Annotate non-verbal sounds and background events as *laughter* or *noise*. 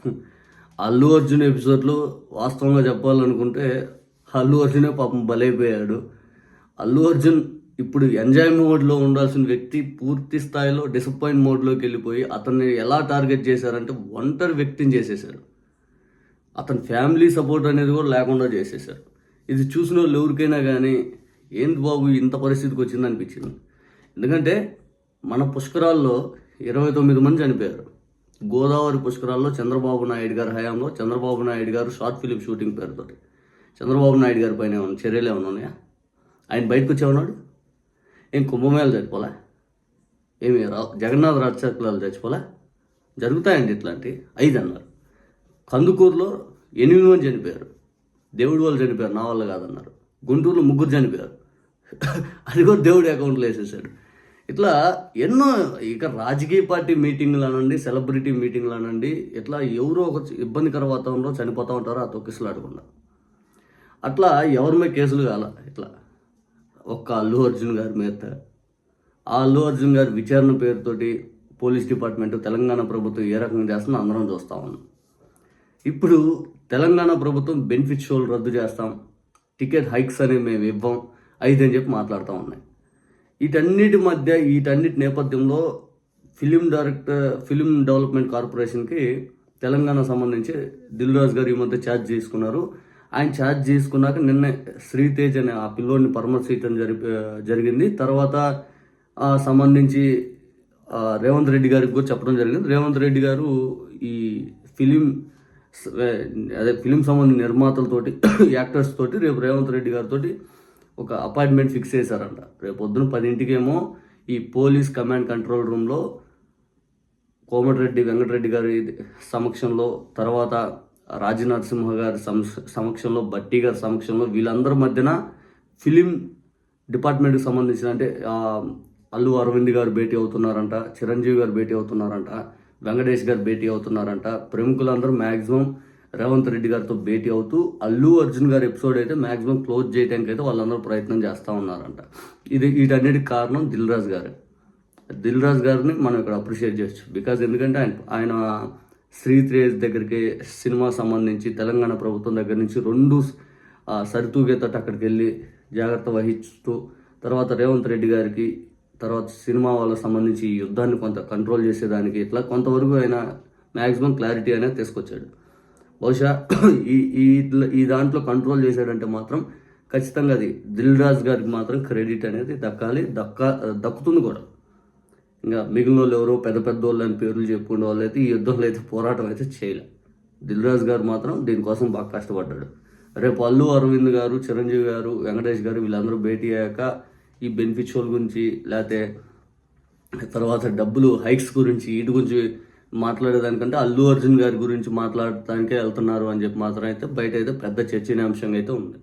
*laughs* అల్లు అర్జున్ ఎపిసోడ్లో వాస్తవంగా చెప్పాలనుకుంటే అల్లు అర్జునే పాపం బలైపోయాడు. అల్లు అర్జున్ ఇప్పుడు ఎంజాయ్ మోడ్లో ఉండాల్సిన వ్యక్తి పూర్తి స్థాయిలో డిసప్పాయింట్ మోడ్లోకి వెళ్ళిపోయి అతన్ని ఎలా టార్గెట్ చేశారంటే ఒంటరి వ్యక్తిని చేసేశారు అతని ఫ్యామిలీ సపోర్ట్ అనేది కూడా లేకుండా చేసేశారు ఇది చూసిన వాళ్ళు ఎవరికైనా కానీ ఏంది బాబు ఇంత పరిస్థితికి వచ్చింది అనిపించింది. ఎందుకంటే మన పుష్కరాల్లో ఇరవై తొమ్మిది మంది చనిపోయారు. గోదావరి పుష్కరాల్లో చంద్రబాబు నాయుడు గారి హయాంలో చంద్రబాబు నాయుడు గారు షార్ట్ ఫిలిం షూటింగ్ పేరుతోటి. చంద్రబాబు నాయుడు గారి పైన ఏమైనా చర్యలు ఏమైనా ఉన్నాయా? ఆయన బయటకు వచ్చేవన్నాడు ఏం కుంభమేళ చచ్చిపోలే ఏమి రా జగన్నాథ రథచక్రాలు చచ్చిపోలే జరుగుతాయండి ఇట్లాంటి ఐదు అన్నారు. కందుకూరులో ఎనిమిది మంది చనిపోయారు. దేవుడి వాళ్ళు చనిపోయారు నా వల్ల కాదన్నారు. గుంటూరులో ముగ్గురు చనిపోయారు. *laughs* అది కూడా దేవుడి అకౌంట్లో వేసేసాడు. ఇట్లా ఎన్నో ఇక రాజకీయ పార్టీ మీటింగ్లు అనండి సెలబ్రిటీ మీటింగ్లు అనండి ఇట్లా ఎవరో ఒక ఇబ్బందికర వాతావరణంలో చనిపోతూ ఉంటారో ఆ తొక్కిసలాడకుండా. అట్లా ఎవరి మీద కేసులు కాల ఇట్లా ఒక్క అల్లు అర్జున్ గారి మీద. ఆ అల్లు అర్జున్ గారి విచారణ పేరుతోటి పోలీస్ డిపార్ట్మెంట్ తెలంగాణ ప్రభుత్వం ఏ రకంగా చేస్తుందో అందరం చూస్తా ఉన్నాం. ఇప్పుడు తెలంగాణ ప్రభుత్వం బెనిఫిట్ షోలు రద్దు చేస్తాం టికెట్ హైక్స్ అనేవి మేము ఇవ్వం అయితే అని చెప్పి మాట్లాడుతూ ఉన్నాయి. వీటన్నిటి మధ్య వీటన్నిటి నేపథ్యంలో ఫిలిం డైరెక్టర్ ఫిలిం డెవలప్మెంట్ కార్పొరేషన్కి తెలంగాణ సంబంధించి దిల్ రాజు గారు ఈ మధ్య ఛార్జ్ చేసుకున్నారు. ఆయన ఛార్జ్ చేసుకున్నాక నిన్న శ్రీతేజ్ అనే ఆ పిల్లోని పరామర్శించడం జరి జరిగింది. తర్వాత సంబంధించి రేవంత్ రెడ్డి గారికి కూడా చెప్పడం జరిగింది. రేవంత్ రెడ్డి గారు ఈ ఫిలిం అదే ఫిలిం సంబంధించిన నిర్మాతలతోటి *coughs* యాక్టర్స్ తోటి రేపు రేవంత్ రెడ్డి గారితో ఒక అపాయింట్మెంట్ ఫిక్స్ చేశారంట. రేపు పొద్దున పదింటికేమో ఈ పోలీస్ కమాండ్ కంట్రోల్ రూమ్లో కోమటిరెడ్డి వెంకటరెడ్డి గారి సమక్షంలో తర్వాత రాజనరసింహ గారి సమక్షంలో బట్టి గారి సమక్షంలో వీళ్ళందరి మధ్యన ఫిలిం డిపార్ట్మెంట్కి సంబంధించిన అంటే అల్లు అరవింద్ గారు భేటీ అవుతున్నారంట చిరంజీవి గారు భేటీ అవుతున్నారంట వెంకటేష్ గారు భేటీ అవుతున్నారంట. ప్రముఖులందరూ మ్యాక్సిమం రేవంత్ రెడ్డి గారితో భేటీ అవుతూ అల్లు అర్జున్ గారి ఎపిసోడ్ అయితే మ్యాక్సిమం క్లోజ్ చేయడానికి అయితే వాళ్ళందరూ ప్రయత్నం చేస్తూ ఉన్నారంట. ఇది వీటన్నిటికి కారణం దిల్ రాజు గారు. దిల్ రాజు గారిని మనం ఇక్కడ అప్రిషియేట్ చేయొచ్చు. బికాజ్ ఎందుకంటే ఆయన ఆయన శ్రీ త్రేజ్ దగ్గరికి సినిమా సంబంధించి తెలంగాణ ప్రభుత్వం దగ్గర నుంచి రెండు ఆ, సరితూగేతట అక్కడికి వెళ్ళి జాగ్రత్త వహిస్తూ తర్వాత రేవంత్ రెడ్డి గారికి తర్వాత సినిమా వాళ్ళకి సంబంధించి ఈ యుద్ధాన్ని కొంత కంట్రోల్ చేసేదానికి ఇట్లా కొంతవరకు ఆయన మ్యాక్సిమం క్లారిటీ అనేది తీసుకొచ్చాడు. బహుశా *coughs* ఈ ఈ ఈ దాంట్లో కంట్రోల్ చేశాడంటే మాత్రం ఖచ్చితంగా అది దిల్ రాజ్ గారికి మాత్రం క్రెడిట్ అనేది దక్కాలి దక్క దక్కుతుంది కూడా. ఇంకా మిగిలిన వాళ్ళు ఎవరో పెద్ద పెద్ద వాళ్ళు అని పేర్లు చెప్పుకునే వాళ్ళు అయితే ఈ యుద్ధంలో అయితే పోరాటం అయితే చేయలే. దిల్ రాజ్ గారు మాత్రం దీనికోసం బాగా కష్టపడ్డాడు. రేపు అల్లు అరవింద్ గారు చిరంజీవి గారు వెంకటేష్ గారు వీళ్ళందరూ భేటీ అయ్యాక ఈ బెనిఫిట్స్ గురించి లేకపోతే తర్వాత డబ్బులు హైక్స్ గురించి వీటి గురించి మాట్లాడేదానికంటే అల్లు అర్జున్ గారి గురించి మాట్లాడటానికే వెళ్తున్నారు అని చెప్పి మాత్రం అయితే బయట అయితే పెద్ద చర్చనీయాంశంగా అయితే ఉంది.